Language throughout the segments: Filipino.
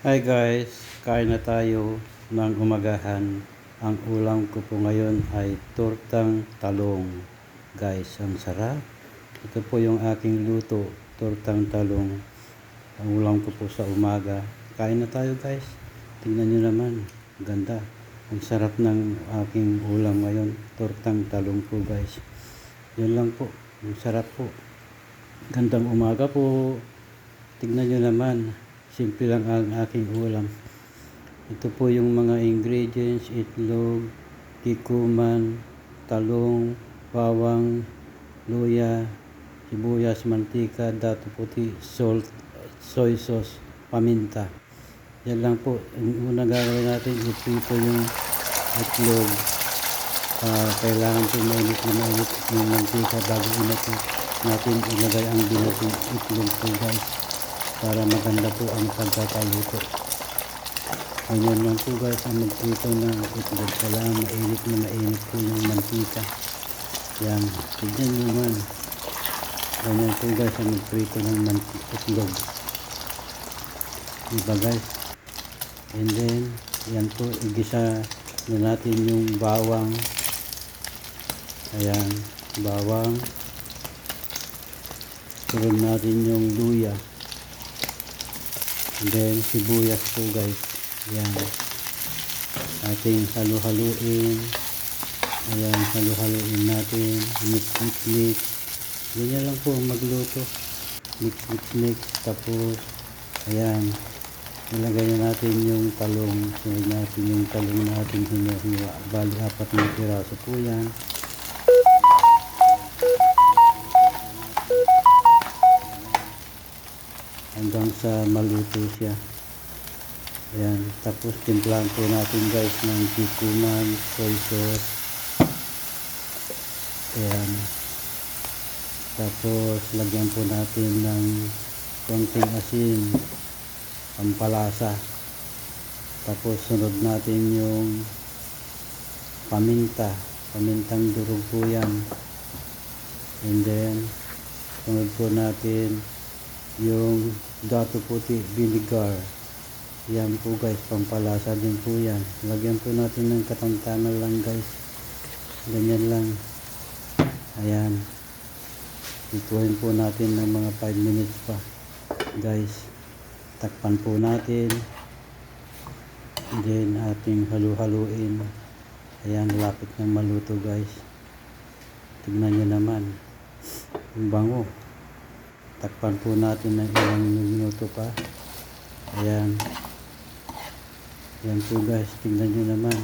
Hi guys, kain na tayo ng umagahan. Ang ulam ko po ngayon ay tortang talong. Guys, ang sarap. Ito po yung aking luto, tortang talong. Ang ulam ko po sa umaga. Kain na tayo guys. Tingnan nyo naman, ganda. Ang sarap ng aking ulam ngayon, tortang talong po guys. Yun lang po, ang sarap po. Gandang umaga po. Tingnan nyo naman, simple lang ang aking ulam. Ito po yung mga ingredients, itlog, kikuman, talong, bawang, luya, sibuyas, mantika, dato puti, salt, soy sauce, paminta. Yan lang po. Ang una gagawin natin, iprito yung itlog. Ah, kailangan po mainit na mainit yung mantika bago inatin natin ilagay ang binatong itlog po guys para maganda po ang pagkakaluto. Ganyan lang po guys ang magprito ng itlog. Kailangan mainit na mainit po yung mantika. Yan. Tignan nyo naman. Ganyan po guys ang magprito ng itlog. Diba guys? And then, yan po, igisa na natin yung bawang. Ayan, bawang. Sunod natin yung luya. And then, sibuyas po guys. Ayan. Ating halu-haluin. Ayan, halu-haluin natin. Mix, mix, mix. Ganyan lang po magluto. Mix, mix, mix. Tapos, ayan. Nilagay na natin yung talong. Sunod natin yung talong natin hiniwa. Bali, apat na piraso po yan. Hanggang sa maluto siya. Ayan. Tapos timplahan po natin guys ng kikuman, soy sauce. Ayan. Tapos lagyan po natin ng konting asin, pampalasa. Tapos sunod natin yung paminta, pamintang durog po yan. And then, sunod po natin yung dato puti vinegar yan po guys pampalasa din po yan. Lagyan po natin ng katantanan lang guys. Ganyan lang. Ayan. Ituin po natin ng mga 5 minutes pa. Guys takpan po natin. Then ating halu-haluin. Ayan lapit ng maluto guys. Tignan nyo naman. Ang bango takpan po natin ng ilang minuto pa. Ayan. Ayan po guys. Tingnan nyo naman.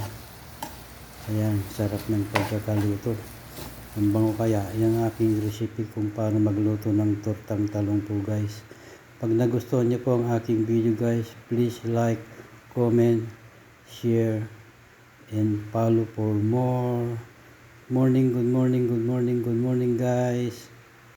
Ayan sarap ng pagkakaluto ang bango kaya yung aking recipe kung paano magluto ng tortang talong po guys. Pag nagustuhan nyo po ang aking video guys please like comment share and follow for more. Morning good morning good morning good morning guys